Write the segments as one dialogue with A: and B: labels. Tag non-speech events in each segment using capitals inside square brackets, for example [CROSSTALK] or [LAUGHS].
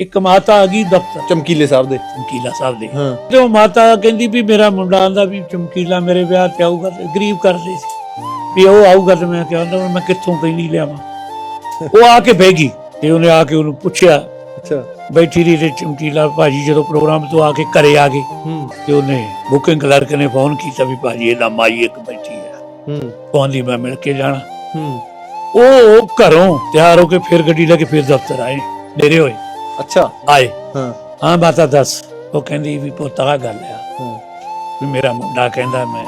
A: ਇੱਕ ਮਾਤਾ ਆ ਗਈ ਦਫ਼ਤਰ।
B: ਚਮਕੀਲੇ ਸਾਹਿਬ ਦੇ।
A: ਚਮਕੀਲਾ ਸਾਹਿਬ ਦੇ।
B: ਹਾਂ।
A: ਤੇ ਉਹ ਮਾਤਾ ਕਹਿੰਦੀ ਵੀ ਮੇਰਾ ਮੁੰਡਾ ਆਂਦਾ ਵੀ ਚਮਕੀਲਾ ਮੇਰੇ ਵਿਆਹ ਤੇ ਆਊਗਾ ਤੇ ਗਰੀਬ ਕਰਦੇ ਸੀ। ਵੀ ਉਹ ਆਊਗਾ ਤੇ ਮੈਂ ਕਿਹਾ ਹੁੰਦਾ ਮੈਂ ਕਿੱਥੋਂ ਪੈਣੀ ਲਿਆਵਾਂ? [LAUGHS] ਉਹ ਆ ਕੇ ਬਹਿ ਗਈ ਤੇ ਉਹਨੇ ਆ ਕੇ ਉਹਨੂੰ ਪੁੱਛਿਆ।
B: ਅੱਛਾ।
A: ਬੈਠੀ ਰਹੀ ਤੇ ਚਮਕੀਲਾ ਭਾਜੀ ਜਦੋਂ ਪ੍ਰੋਗਰਾਮ ਤੋਂ ਆ ਕੇ ਘਰੇ ਆ ਗਈ
B: ਹੂੰ।
A: ਤੇ ਉਹਨੇ ਬੁਕਿੰਗ ਕਲਰਕ ਨੇ ਫੋਨ ਕੀਤਾ ਵੀ ਭਾਜੀ ਇਹਦਾ ਮਾਈ ਇੱਕ ਬੈਠੀ ਹੈ।
B: ਹੂੰ।
A: ਕਹਿੰਦੀ ਮੈਂ ਮਿਲ ਕੇ ਜਾਣਾ?
B: ਹੂੰ।
A: ਉਹ ਘਰੋਂ ਤਿਆਰ ਹੋ ਕੇ ਫਿਰ ਗੱਡੀ ਲੈ ਕੇ ਫਿਰ ਦਫ਼ਤਰ ਆਏ। ਨੇਰੇ ਹੋਏ।
B: ਅੱਛਾ।
A: ਆਏ।
B: ਹਾਂ।
A: ਹਾਂ ਮਾਤਾ ਦੱਸ। ਉਹ ਕਹਿੰਦੀ ਵੀ ਪੁੱਤ ਆਹ ਗੱਲ ਆ। ਵੀ ਮੇਰਾ ਮੁੰਡਾ ਕਹਿੰਦਾ ਮੈਂ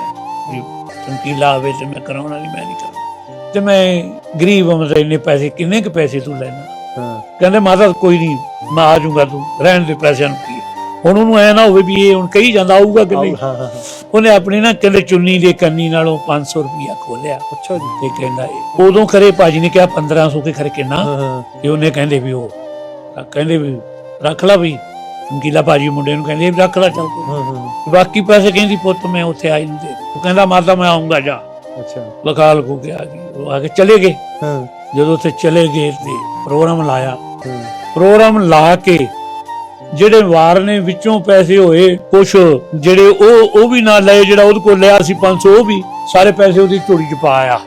A: ਵੀ ਚਮਕੀਲਾ ਆਵੇ ਤੇ ਮੈਂ ਕਰਾਉਣਾ ਨਹੀਂ ਮੈਂ ਨਹੀਂ ਕਰਾਉਣਾ। ਤੇ ਮੈਂ ਗਰੀਬ ਅਮਰ ਇੰਨੇ ਪੈਸੇ ਕਿੰਨੇ ਕੁ ਪੈਸੇ ਤੂੰ ਲੈਣਾ?
B: ਹਾਂ।
A: ਕਹਿੰਦੇ ਮਾਤਾ ਕੋਈ ਨਹੀਂ ਮੈਂ ਆ ਜਾਊਂਗਾ ਤੂੰ ਰਹਿਣ ਦੇ ਪੈਸਿਆਂ ਨੂੰ ਕੀ। ਹੁਣ ਉਹਨੂੰ ਐ ਨਾ ਹੋਵੇ ਵੀ ਇਹ ਹੁਣ ਕਹੀ ਜਾਂਦਾ ਆਊਗਾ ਕਿ ਨਹੀਂ? ਉਹਨੇ ਆਪਣੀ ਨਾ ਕਹਿੰਦੇ ਚੁੰਨੀ ਦੇ ਕੰਨੀ ਨਾਲੋਂ 500 ਰੁਪਇਆ ਖੋਲਿਆ।
B: ਅੱਛਾ ਜੀ।
A: ਤੇ ਕਹਿੰਦਾ ਇਹ- ਉਦੋਂ ਕਰੇ ਭਾਜੀ ਨੇ ਕਿਹਾ 1500 ਕੇ ਖਰੇ ਕਿੰਨਾ ਤੇ ਉਹਨੇ ਕਹਿੰਦੇ ਵੀ ਉਹ ਕਹਿੰਦੇ ਵੀ ਰੱਖ ਲੈ ਵੀ ਚਮਕੀਲਾ ਭਾਜੀ ਮੁੰਡੇ ਨੂੰ ਕਹਿੰਦੇ ਵੀ ਰੱਖ ਲੈ ਚੱਲ।
B: ਹਾਂ ਹਾਂ।
A: ਬਾਕੀ ਪੈਸੇ ਕਹਿੰਦੀ ਪੁੱਤ ਮੈਂ ਉੱਥੇ ਆਈ ਨੂੰ ਦੇ। ਉਹ ਕਹਿੰਦਾ ਮਾਤਾ ਮੈਂ ਆਉਂਗਾ ਜਾ।
B: ਅੱਛਾ।
A: ਲਖੂ ਕੇ ਆ ਗਈ ਉਹ ਆ ਕੇ ਚਲੇ ਗਏ।
B: ਹਾਂ।
A: ਜਦੋਂ ਉੱਥੇ ਚਲੇ ਗਏ ਤੇ ਪ੍ਰੋਗਰਾਮ ਲਾਇਆ।
B: ਹਾਂ।
A: ਪ੍ਰੋਗਰਾਮ ਲਾ ਕੇ ਜਿਹੜੇ ਵਾਰ ਨੇ ਵਿੱਚੋਂ ਪੈਸੇ ਹੋਏ ਕੁਛ ਜਿਹੜੇ ਉਹ ਉਹ ਵੀ ਨਾ ਲਏ ਜਿਹੜਾ ਉਹਦੇ ਕੋਲ ਲਿਆ ਸੀ 500 ਉਹ ਵੀ ਸਾਰੇ ਪੈਸੇ ਉਹਦੀ ਝੋਲੀ 'ਚ ਪਾਇਆ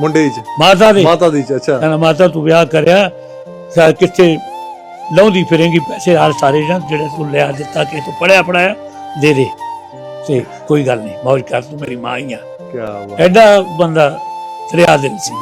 B: ਮੁੰਡੇ ਚ?
A: ਮਾਤਾ ਦੇ।
B: ਮਾਤਾ ਦੀ ਚ ਅੱਛਾ।
A: ਕਹਿੰਦਾ ਮਾਤਾ ਤੂੰ ਵਿਆਹ ਕਰਿਆ ਸਾ ਕਿੱਥੇ ਲਾਉਂਦੀ ਫਿਰੇਂਗੀ ਪੈਸੇ ਹਾਲ ਸਾਰੇ ਜਾਂ ਜਿਹੜੇ ਤੂੰ ਲਿਆ ਦਿੱਤਾ ਕਿ ਤੂੰ ਪੜਿਆ ਪੜਾਇਆ ਦੇ ਦੇ। ਤੇ ਕੋਈ ਗੱਲ ਨਹੀਂ ਮੌਜ ਕਰ ਤੂੰ ਮੇਰੀ ਮਾਂ ਹੀ ਆ।
B: ਕੀ ਬਾਤ।
A: ਐਡਾ ਬੰਦਾ ਦਰਿਆ ਦਿਲ ਸੀ।